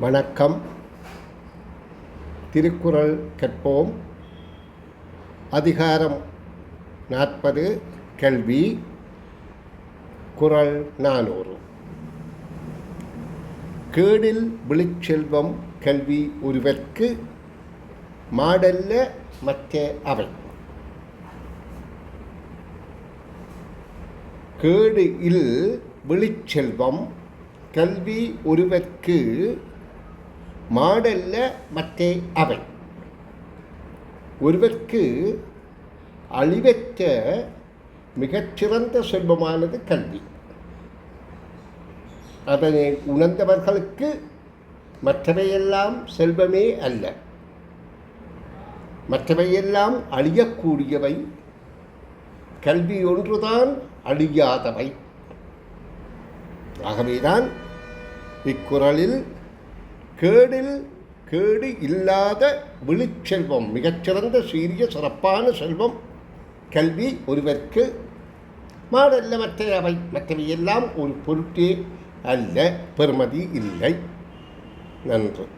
வணக்கம். திருக்குறள் கற்போம் அதிகாரம் நாற்பது கல்வி குறள் நானூறு. கேடில் விழிச்செல்வம் கல்வி ஒருவர்க்கு மாடல்ல மற்ற அவை. கேடு இல் விழிச்செல்வம் கல்வி ஒருவர்க்கு மாடல்ல மற்றே அவை. ஒருவர்க்கு அழிவற்ற மிகச்சிறந்த செல்வமானது கல்வி. அதனை உணர்ந்தவர்களுக்கு மற்றவையெல்லாம் செல்வமே அல்ல. மற்றவையெல்லாம் அழியக்கூடியவை. கல்வி ஒன்றுதான் அழியாதவை. ஆகவேதான் இக்குறளில் கேடில் கேடு இல்லாத விழிச்செல்வம் மிகச்சிறந்த சீரிய சிறப்பான செல்வம் கல்வி ஒருவர்க்கு மாடல்ல மற்ற அவை மற்றவையெல்லாம் ஒரு பொருட்டே அல்ல பெருமதி இல்லை. நன்று.